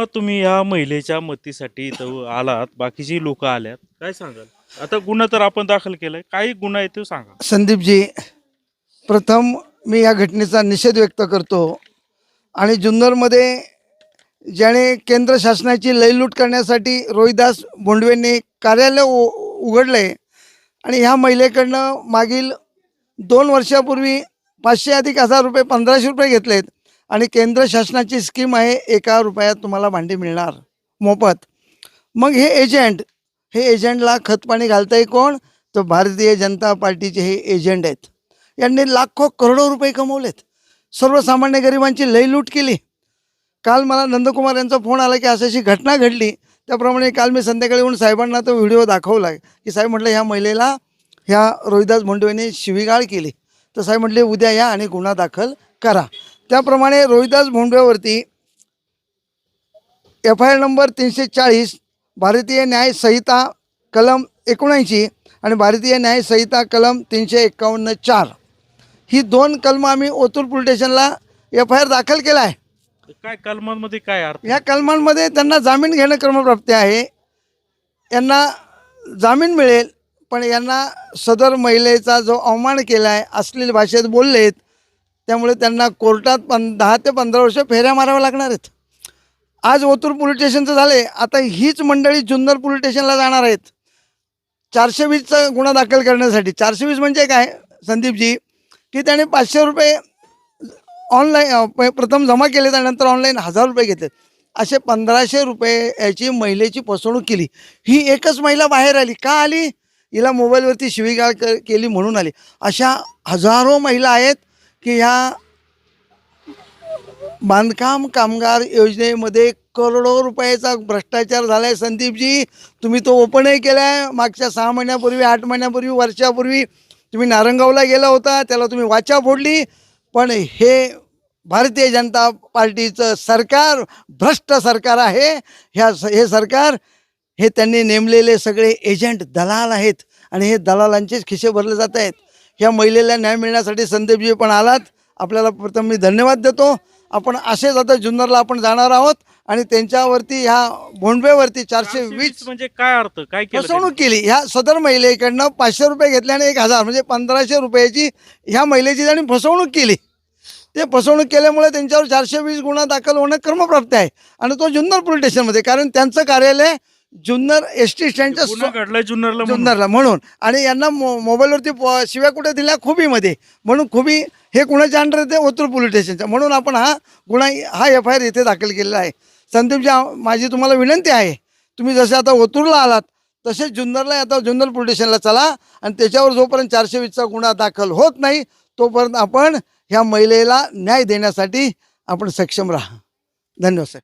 मग तुम्ही या महिलेच्या मतीसाठी इथं आलात बाकीची लोक आल्यात काय सांगाल? आता गुन्हा तर आपण दाखल केलाय. काही गुन्हा आहे तो सांगा. संदीपजी प्रथम मी या घटनेचा निषेध व्यक्त करतो आणि जुन्नरमध्ये ज्याने केंद्र शासनाची लयलूट करण्यासाठी रोहिदास बोंडवेंनी कार्यालय उ उघडलं आहे आणि ह्या महिलेकडनं मागील दोन वर्षापूर्वी पाचशे अधिक हजार रुपये पंधराशे रुपये घेतलेत. आणि केंद्र शासनाची स्कीम आहे एका रुपयात तुम्हाला भांडी मिळणार. मोफत. मग हे एजंट हे एजंटला खतपाणी घालताय कोण? तर भारतीय जनता पार्टीचे हे एजंट आहेत. यांनी लाखो करोडो रुपये कमवलेत. सर्वसामान्य गरिबांची लयलूट केली. काल मला नंदकुमार यांचा फोन आला की अशी अशी घटना घडली. त्याप्रमाणे काल मी संध्याकाळी येऊन साहेबांना तो व्हिडिओ दाखवला. की साहेब म्हटलं ह्या महिलेला ह्या रोहिदास भोंडवेने शिवीगाळ केली. तर साहेब म्हटले उद्या या आणि गुन्हा दाखल करा. त्याप्रमाणे रोहिदास भोंडवेवरती एफ आय आर नंबर तीनशे चाळीस भारतीय न्याय संहिता कलम एकोणऐंशी आणि भारतीय न्याय संहिता कलम तीनशे एकावन्न चार. ही दोन कलमं आम्ही ओतूर पोलीस स्टेशनला एफ आय आर दाखल केला आहे. काय कलमांमध्ये काय अर्थ? ह्या कलमांमध्ये त्यांना जामीन घेणं क्रमप्राप्ती आहे. यांना जामीन मिळेल पण यांना सदर महिलेचा जो अवमान केला आहे अश्लील भाषेत बोललेत त्यामुळे त्यांना कोर्टात पण दहा ते पंधरा वर्ष फेऱ्या माराव्या लागणार आहेत. आज ओतूर पोलीस स्टेशनचं झाले आता हीच मंडळी जुन्नर पोलीस स्टेशनला जाणार आहेत. चारशे वीसचा गुन्हा दाखल करण्यासाठी. चारशे वीस म्हणजे काय संदीपजी? की त्याने पाचशे रुपये ऑनलाईन प्रथम जमा केले त्यानंतर ऑनलाईन हजार रुपये घेतले. असे पंधराशे रुपये याची महिलेची फसवणूक केली. ही एकच महिला बाहेर आली. का आली? हिला मोबाईलवरती शिवीगाळ क केली म्हणून आली. अशा हजारो महिला आहेत. की ह्या बांधकाम कामगार योजनेमध्ये करोडो रुपयाचा भ्रष्टाचार झाला आहे संदीपजी तुम्ही तो ओपनही केला आहे मागच्या सहा महिन्यापूर्वी आठ महिन्यापूर्वी वर्षापूर्वी तुम्ही नारंगावला गेला होता. त्याला तुम्ही वाचा फोडली. पण हे भारतीय जनता पार्टीचं सरकार भ्रष्ट सरकार आहे. ह्या हे सरकार हे त्यांनी नेमलेले सगळे एजंट दलाल आहेत. आणि हे दलालांचेच खिसे भरले जात आहेत. ह्या महिलेला न्याय मिळण्यासाठी संदीपजी पण आलात. आपल्याला प्रथम मी धन्यवाद देतो. आपण असेच आता जुन्नरला आपण जाणार आहोत आणि त्यांच्यावरती ह्या भोंडवेवरती चारशे वीस म्हणजे काय अर्थ? काय फसवणूक केली. ह्या सदर महिलेकडनं पाचशे रुपये घेतले आणि एक हजार म्हणजे पंधराशे रुपयाची ह्या महिलेची त्यांनी फसवणूक केली. ते फसवणूक केल्यामुळे त्यांच्यावर चारशे वीस गुन्हा दाखल होणं क्रमप्राप्त आहे. आणि तो जुन्नर पोलीस स्टेशनमध्ये कारण त्यांचं कार्यालय जुन्नर एस टी स्टँडच्या घडलाय जुन्नरला. जुन्नरला म्हणून. आणि यांना मो मोबाईलवरती शिव्या कुठे दिल्या? खुबीमध्ये म्हणून खुबी हे कुणाच्या अंडर येते ओतूर पोलीस स्टेशनच्या म्हणून आपण हा गुन्हा हा एफ आय आर इथे दाखल केलेला आहे. संदीपजी माझी तुम्हाला विनंती आहे. तुम्ही जसे आता ओतूरला आलात तसेच जुन्नरला आता जुन्नर पोलीस स्टेशनला चला आणि त्याच्यावर जोपर्यंत चारशे वीसचा गुन्हा दाखल होत नाही तोपर्यंत आपण ह्या महिलेला न्याय देण्यासाठी आपण सक्षम राहा. धन्यवाद साहेब.